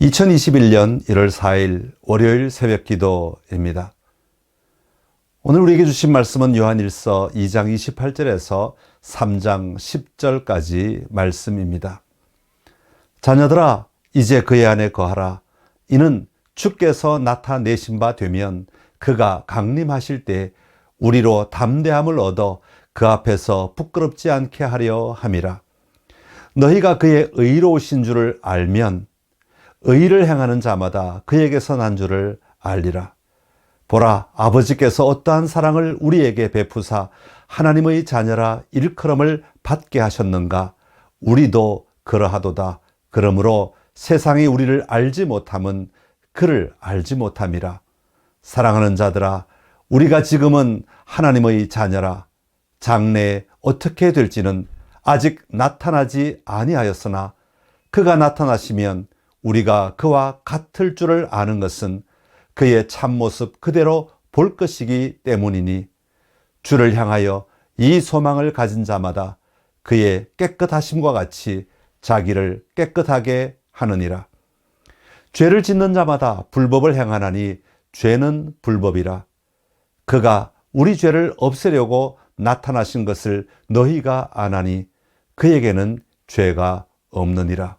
2021년 1월 4일 월요일 새벽 기도입니다. 오늘 우리에게 주신 말씀은 요한일서 2장 28절에서 3장 10절까지 말씀입니다. 자녀들아, 이제 그의 안에 거하라. 이는 주께서 나타내신 바 되면 그가 강림하실 때 우리로 담대함을 얻어 그 앞에서 부끄럽지 않게 하려 함이라. 너희가 그의 의로우신 줄을 알면 의를 행하는 자마다 그에게서 난 줄을 알리라. 보라, 아버지께서 어떠한 사랑을 우리에게 베푸사 하나님의 자녀라 일컬음을 받게 하셨는가? 우리도 그러하도다. 그러므로 세상이 우리를 알지 못함은 그를 알지 못함이라. 사랑하는 자들아, 우리가 지금은 하나님의 자녀라. 장래에 어떻게 될지는 아직 나타나지 아니하였으나 그가 나타나시면 우리가 그와 같을 줄을 아는 것은 그의 참모습 그대로 볼 것이기 때문이니 주를 향하여 이 소망을 가진 자마다 그의 깨끗하심과 같이 자기를 깨끗하게 하느니라. 죄를 짓는 자마다 불법을 행하나니 죄는 불법이라. 그가 우리 죄를 없애려고 나타나신 것을 너희가 아나니 그에게는 죄가 없느니라.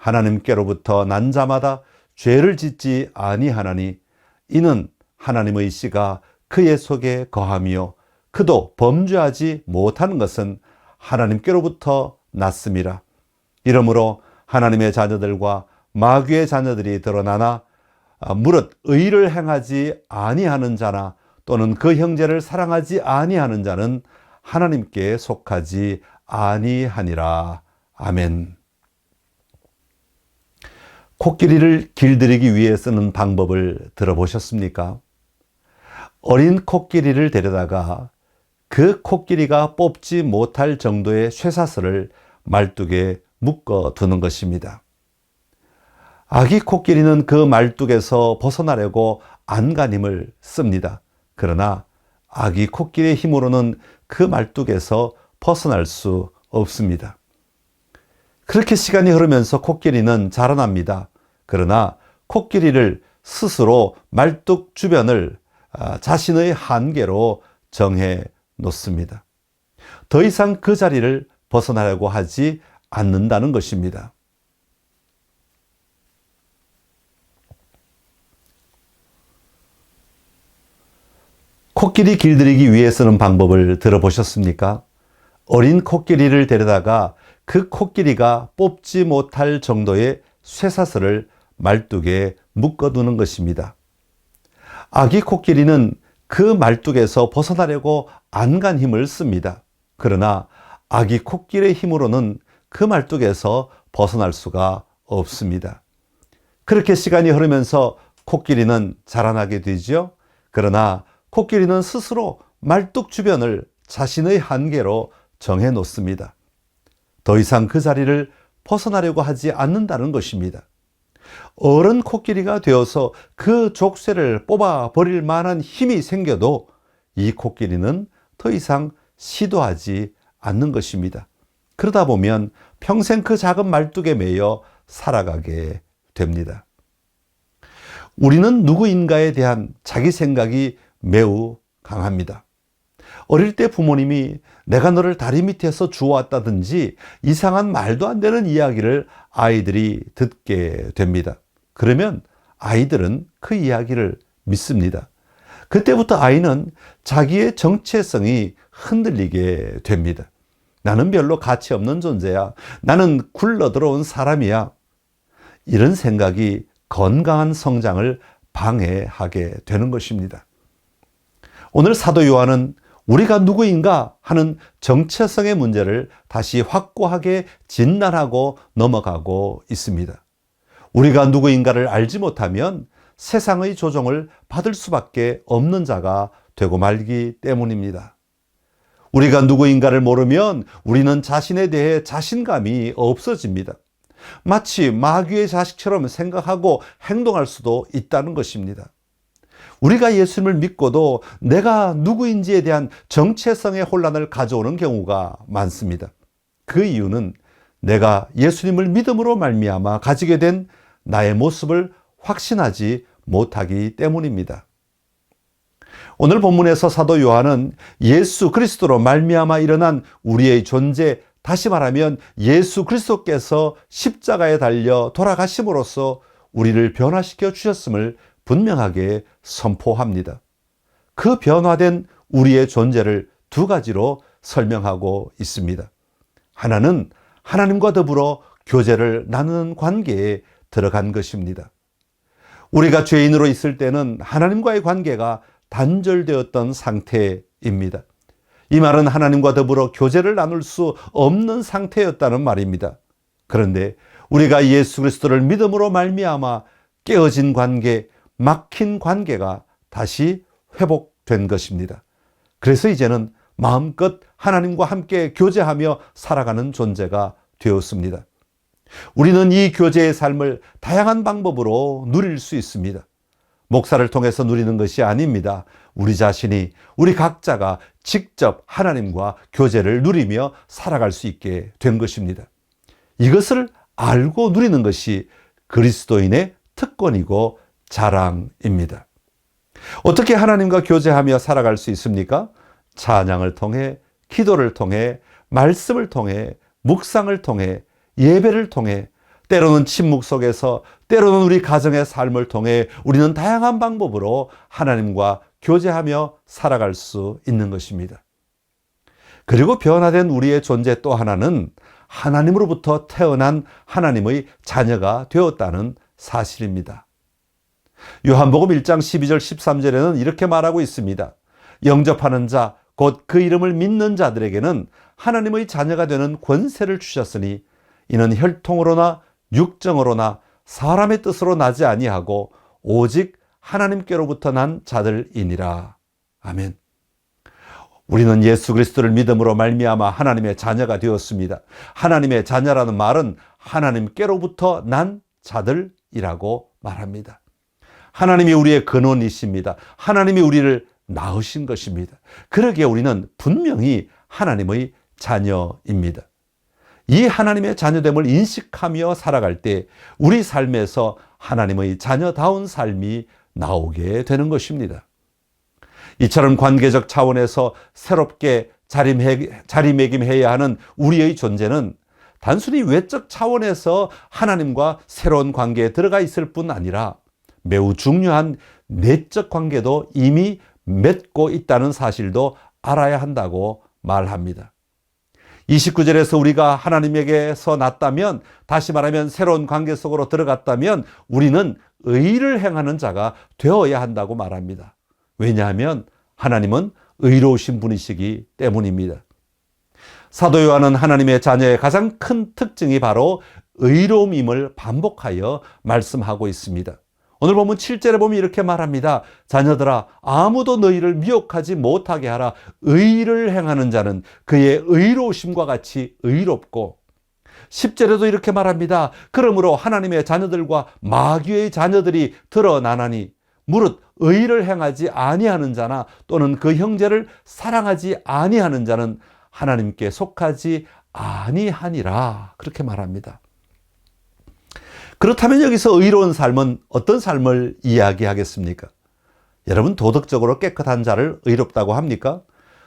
하나님께로부터 난 자마다 죄를 짓지 아니하나니 이는 하나님의 씨가 그의 속에 거하며 그도 범죄하지 못하는 것은 하나님께로부터 났습니다. 이러므로 하나님의 자녀들과 마귀의 자녀들이 드러나나 아, 무릇 의를 행하지 아니하는 자나 또는 그 형제를 사랑하지 아니하는 자는 하나님께 속하지 아니하니라. 아멘. 코끼리를 길들이기 위해 쓰는 방법을 들어보셨습니까? 어린 코끼리를 데려다가 그 코끼리가 뽑지 못할 정도의 쇠사슬을 말뚝에 묶어 두는 것입니다. 아기 코끼리는 그 말뚝에서 벗어나려고 안간힘을 씁니다. 그러나 아기 코끼리의 힘으로는 그 말뚝에서 벗어날 수 없습니다. 그렇게 시간이 흐르면서 코끼리는 자라납니다. 그러나 코끼리를 스스로 말뚝 주변을 아, 자신의 한계로 정해 놓습니다. 더 이상 그 자리를 벗어나려고 하지 않는다는 것입니다. 코끼리 길들이기 위해 쓰는 방법을 들어보셨습니까? 어린 코끼리를 데려다가 그 코끼리가 뽑지 못할 정도의 쇠사슬을 말뚝에 묶어두는 것입니다. 아기 코끼리는 그 말뚝에서 벗어나려고 안간 힘을 씁니다. 그러나 아기 코끼리의 힘으로는 그 말뚝에서 벗어날 수가 없습니다. 그렇게 시간이 흐르면서 코끼리는 자라나게 되죠. 그러나 코끼리는 스스로 말뚝 주변을 자신의 한계로 정해 놓습니다. 더 이상 그 자리를 벗어나려고 하지 않는다는 것입니다. 어른 코끼리가 되어서 그 족쇄를 뽑아 버릴 만한 힘이 생겨도 이 코끼리는 더 이상 시도하지 않는 것입니다. 그러다 보면 평생 그 작은 말뚝에 매여 살아가게 됩니다. 우리는 누구인가에 대한 자기 생각이 매우 강합니다. 어릴 때 부모님이 내가 너를 다리 밑에서 주워왔다든지 이상한 말도 안 되는 이야기를 아이들이 듣게 됩니다. 그러면 아이들은 그 이야기를 믿습니다. 그때부터 아이는 자기의 정체성이 흔들리게 됩니다. 나는 별로 가치 없는 존재야. 나는 굴러 들어온 사람이야. 이런 생각이 건강한 성장을 방해하게 되는 것입니다. 오늘 사도 요한은 우리가 누구인가 하는 정체성의 문제를 다시 확고하게 진단하고 넘어가고 있습니다. 우리가 누구인가를 알지 못하면 세상의 조종을 받을 수밖에 없는 자가 되고 말기 때문입니다. 우리가 누구인가를 모르면 우리는 자신에 대해 자신감이 없어집니다. 마치 마귀의 자식처럼 생각하고 행동할 수도 있다는 것입니다. 우리가 예수님을 믿고도 내가 누구인지에 대한 정체성의 혼란을 가져오는 경우가 많습니다. 그 이유는 내가 예수님을 믿음으로 말미암아 가지게 된 나의 모습을 확신하지 못하기 때문입니다. 오늘 본문에서 사도 요한은 예수 그리스도로 말미암아 일어난 우리의 존재 다시 말하면 예수 그리스도께서 십자가에 달려 돌아가심으로써 우리를 변화시켜 주셨음을 분명하게 선포합니다. 그 변화된 우리의 존재를 두 가지로 설명하고 있습니다. 하나는 하나님과 더불어 교제를 나누는 관계에 들어간 것입니다. 우리가 죄인으로 있을 때는 하나님과의 관계가 단절되었던 상태입니다. 이 말은 하나님과 더불어 교제를 나눌 수 없는 상태였다는 말입니다. 그런데 우리가 예수 그리스도를 믿음으로 말미암아 깨어진 관계, 막힌 관계가 다시 회복된 것입니다. 그래서 이제는 마음껏 하나님과 함께 교제하며 살아가는 존재가 되었습니다. 우리는 이 교제의 삶을 다양한 방법으로 누릴 수 있습니다. 목사를 통해서 누리는 것이 아닙니다. 우리 자신이, 우리 각자가 직접 하나님과 교제를 누리며 살아갈 수 있게 된 것입니다. 이것을 알고 누리는 것이 그리스도인의 특권이고 자랑입니다. 어떻게 하나님과 교제하며 살아갈 수 있습니까? 찬양을 통해, 기도를 통해, 말씀을 통해, 묵상을 통해, 예배를 통해, 때로는 침묵 속에서, 때로는 우리 가정의 삶을 통해 우리는 다양한 방법으로 하나님과 교제하며 살아갈 수 있는 것입니다. 그리고 변화된 우리의 존재 또 하나는 하나님으로부터 태어난 하나님의 자녀가 되었다는 사실입니다. 요한복음 1장 12절 13절에는 이렇게 말하고 있습니다. 영접하는 자, 곧 그 이름을 믿는 자들에게는 하나님의 자녀가 되는 권세를 주셨으니 이는 혈통으로나 육정으로나 사람의 뜻으로 나지 아니하고 오직 하나님께로부터 난 자들이니라. 아멘. 우리는 예수 그리스도를 믿음으로 말미암아 하나님의 자녀가 되었습니다. 하나님의 자녀라는 말은 하나님께로부터 난 자들이라고 말합니다. 하나님이 우리의 근원이십니다. 하나님이 우리를 낳으신 것입니다. 그러기에 우리는 분명히 하나님의 자녀입니다. 이 하나님의 자녀됨을 인식하며 살아갈 때 우리 삶에서 하나님의 자녀다운 삶이 나오게 되는 것입니다. 이처럼 관계적 차원에서 새롭게 자리매김해야 하는 우리의 존재는 단순히 외적 차원에서 하나님과 새로운 관계에 들어가 있을 뿐 아니라 매우 중요한 내적 관계도 이미 맺고 있다는 사실도 알아야 한다고 말합니다. 29절에서 우리가 하나님에게서 났다면, 다시 말하면 새로운 관계 속으로 들어갔다면 우리는 의를 행하는 자가 되어야 한다고 말합니다. 왜냐하면 하나님은 의로우신 분이시기 때문입니다. 사도 요한은 하나님의 자녀의 가장 큰 특징이 바로 의로움임을 반복하여 말씀하고 있습니다. 오늘 보면 7절에 보면 이렇게 말합니다. 자녀들아, 아무도 너희를 미혹하지 못하게 하라. 의를 행하는 자는 그의 의로우심과 같이 의롭고, 10절에도 이렇게 말합니다. 그러므로 하나님의 자녀들과 마귀의 자녀들이 드러나나니, 무릇 의를 행하지 아니하는 자나 또는 그 형제를 사랑하지 아니하는 자는 하나님께 속하지 아니하니라. 그렇게 말합니다. 그렇다면 여기서 의로운 삶은 어떤 삶을 이야기하겠습니까? 여러분 도덕적으로 깨끗한 자를 의롭다고 합니까?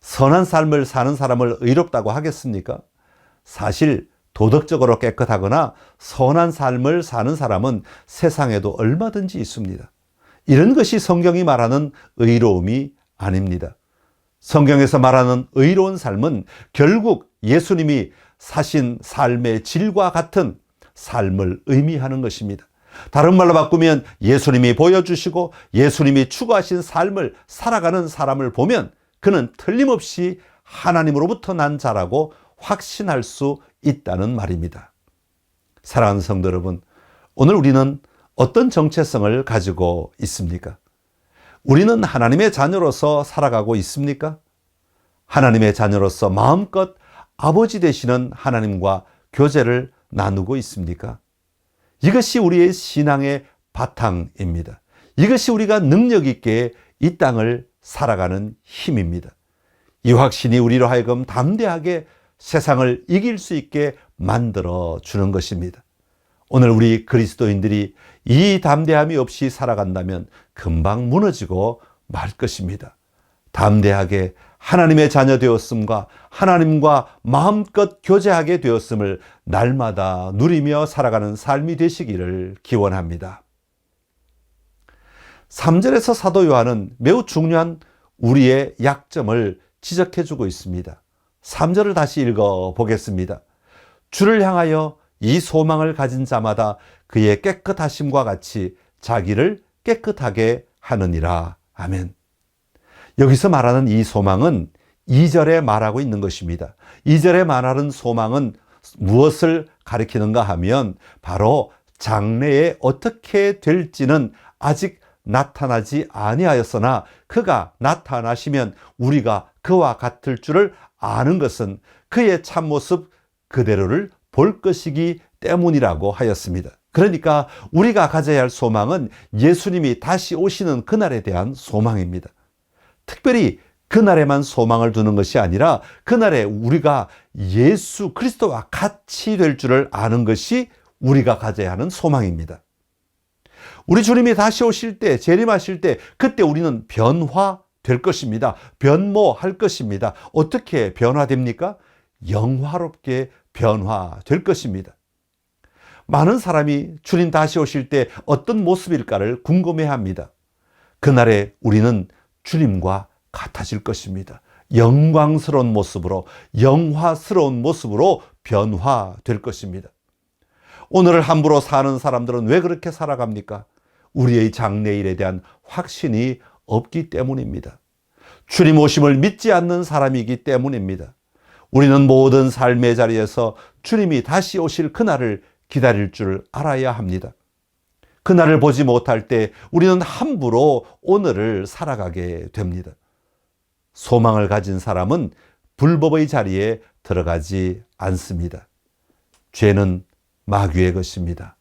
선한 삶을 사는 사람을 의롭다고 하겠습니까? 사실 도덕적으로 깨끗하거나 선한 삶을 사는 사람은 세상에도 얼마든지 있습니다. 이런 것이 성경이 말하는 의로움이 아닙니다. 성경에서 말하는 의로운 삶은 결국 예수님이 사신 삶의 질과 같은 삶을 의미하는 것입니다. 다른 말로 바꾸면 예수님이 보여주시고 예수님이 추구하신 삶을 살아가는 사람을 보면 그는 틀림없이 하나님으로부터 난 자라고 확신할 수 있다는 말입니다. 사랑하는 성도 여러분, 오늘 우리는 어떤 정체성을 가지고 있습니까? 우리는 하나님의 자녀로서 살아가고 있습니까? 하나님의 자녀로서 마음껏 아버지 되시는 하나님과 교제를 나누고 있습니까? 이것이 우리의 신앙의 바탕입니다. 이것이 우리가 능력 있게 이 땅을 살아가는 힘입니다. 이 확신이 우리로 하여금 담대하게 세상을 이길 수 있게 만들어 주는 것입니다. 오늘 우리 그리스도인들이 이 담대함이 없이 살아간다면 금방 무너지고 말 것입니다. 담대하게 하나님의 자녀 되었음과 하나님과 마음껏 교제하게 되었음을 날마다 누리며 살아가는 삶이 되시기를 기원합니다. 3절에서 사도 요한은 매우 중요한 우리의 약점을 지적해 주고 있습니다. 3절을 다시 읽어 보겠습니다. 주를 향하여 이 소망을 가진 자마다 그의 깨끗하심과 같이 자기를 깨끗하게 하느니라. 아멘. 여기서 말하는 이 소망은 2절에 말하고 있는 것입니다. 2절에 말하는 소망은 무엇을 가리키는가 하면 바로 장래에 어떻게 될지는 아직 나타나지 아니하였으나 그가 나타나시면 우리가 그와 같을 줄을 아는 것은 그의 참모습 그대로를 볼 것이기 때문이라고 하였습니다. 그러니까 우리가 가져야 할 소망은 예수님이 다시 오시는 그날에 대한 소망입니다. 특별히 그날에만 소망을 두는 것이 아니라 그날에 우리가 예수 그리스도와 같이 될 줄을 아는 것이 우리가 가져야 하는 소망입니다. 우리 주님이 다시 오실 때, 재림하실 때, 그때 우리는 변화될 것입니다. 변모할 것입니다. 어떻게 변화됩니까? 영화롭게 변화될 것입니다. 많은 사람이 주님 다시 오실 때 어떤 모습일까를 궁금해 합니다. 그날에 우리는 주님과 같아질 것입니다. 영광스러운 모습으로, 영화스러운 모습으로 변화될 것입니다. 오늘을 함부로 사는 사람들은 왜 그렇게 살아갑니까? 우리의 장래일에 대한 확신이 없기 때문입니다. 주님 오심을 믿지 않는 사람이기 때문입니다. 우리는 모든 삶의 자리에서 주님이 다시 오실 그날을 기다릴 줄 알아야 합니다. 그날을 보지 못할 때 우리는 함부로 오늘을 살아가게 됩니다. 소망을 가진 사람은 불법의 자리에 들어가지 않습니다. 죄는 마귀의 것입니다.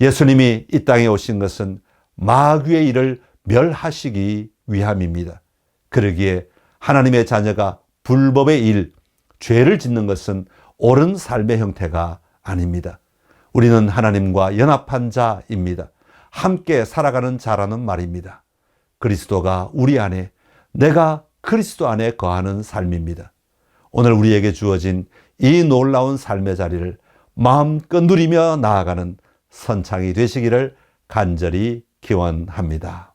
예수님이 이 땅에 오신 것은 마귀의 일을 멸하시기 위함입니다. 그러기에 하나님의 자녀가 불법의 일, 죄를 짓는 것은 옳은 삶의 형태가 아닙니다. 우리는 하나님과 연합한 자입니다. 함께 살아가는 자라는 말입니다. 그리스도가 우리 안에, 내가 그리스도 안에 거하는 삶입니다. 오늘 우리에게 주어진 이 놀라운 삶의 자리를 마음껏 누리며 나아가는 선창이 되시기를 간절히 기원합니다.